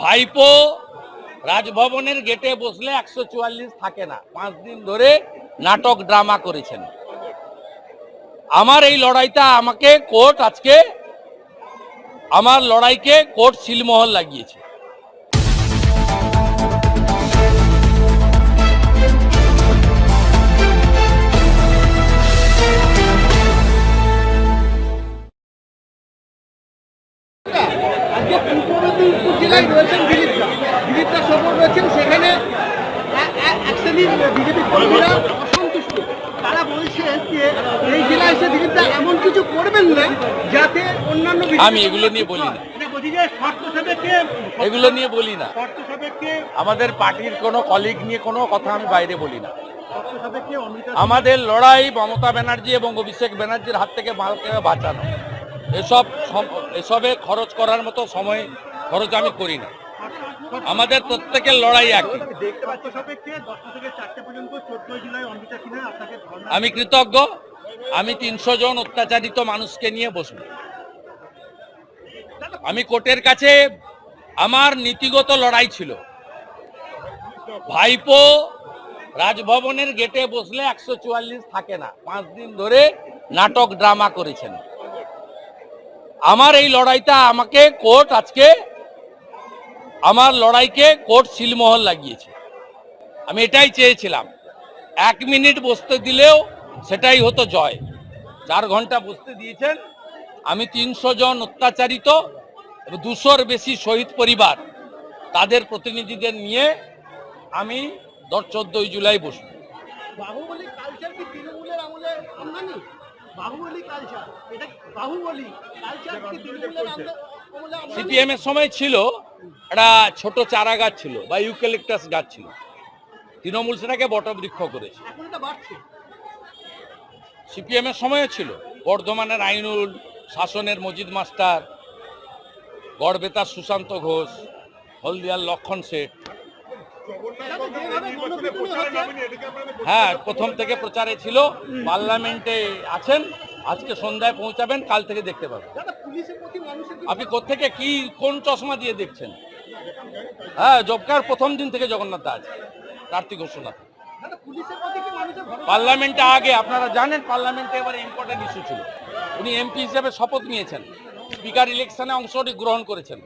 ভাইপো রাজভবনের গেটে বসলে একশো চুয়াল্লিশ থাকে না। পাঁচ দিন ধরে নাটক, ড্রামা করেছেন। আমার এই লড়াইটা আমাকে কোর্ট আজকে, আমার লড়াইকে কোর্ট সিলমোহর লাগিয়েছে। রয়েছেন সফর রয়েছেন সেখানে এ- এ- এক শ্রেণির বিজেপি কর্মীরা অসন্তুষ্ট। তারা বলছেন যে এই জেলায় এসে দিলীপরা এমন কিছু করবেন না যাতে অন্যান্য আমি এগুলো নিয়ে বলি না। এগুলো নিয়ে বলি না। আমাদের পার্টির কোনো কলিগ নিয়ে কোনো কথা আমি বাইরে বলি না। আমাদের লড়াই মমতা ব্যানার্জি এবং অভিষেক ব্যানার্জির হাত থেকে মালকে বাঁচানো। এসব এসবে খরচ করার মতো সময় খরচ আমি করি না। আমাদের প্রত্যেকের লড়াই একই। আমি কৃতজ্ঞ। আমি তিনশো জন অত্যাচারিত মানুষকে নিয়ে বসবো। আমি কোর্টের কাছে আমার নীতিগত লড়াই ছিল। ভাইপো রাজভবনের গেটে বসলে একশো চুয়াল্লিশ থাকে না। পাঁচ দিন ধরে নাটক ড্রামা করেছেন। আমার এই লড়াইটা আমাকে কোর্ট আজকে আমার লড়াইকে কোর্ট সিলমোহর লাগিয়েছে। আমি এটাই চেয়েছিলাম। এক মিনিট বসতে দিলেও সেটাই হতো জয়। চার ঘণ্টা বসতে দিয়েছেন। আমি তিনশো জন অত্যাচারিত এবং দুশোর বেশি শহীদ পরিবার তাদের প্রতিনিধিদের নিয়ে আমি দশ চোদ্দই জুলাই বসবো। বাহুবলী কালচার কি তৃণমূলের আমলে আমদানি? বাহুবলী কালচার এটা বাহুবলী কালচার কি তৃণমূলের আমলে- আমলে সিপিএম এর সময় ছিল একটা ছোট চারা গাছ ছিল বা ইউক্যালিপটাস গাছ ছিল। তৃণমূল সেটাকে বটবৃক্ষ করেছে। এখন এটা সিপিএম এর সময়ও ছিল। বর্ধমানের আইনুল শাসনের মজিদ মাস্টার গড়বেতার সুশান্ত ঘোষ হলদিয়ার লক্ষণ শেঠ। হ্যাঁ প্রথম থেকে প্রচারে ছিল। পার্লামেন্টে আছেন। আজকে সন্ধ্যায় পৌঁছাবেন কাল থেকে দেখতে পাবেন। আপনি কোথেকে কি কোন চশমা দিয়ে দেখছেন? হ্যাঁ জবকার প্রথম দিন থেকে জগন্নাথ দাস, কার্তিক ঘোষণা পার্লামেন্টে আগে, আপনারা জানেন, পার্লামেন্টে এবার ইম্পর্টেন্ট ইস্যু ছিল। উনি এমপি হিসেবে শপথ নিয়েছেন। স্পিকার ইলেকশনে অংশটি গ্রহণ করেছেন।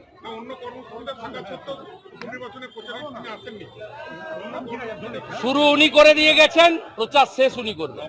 শুরু উনি করে দিয়ে গেছেন, প্রচার শেষ উনি করবেন।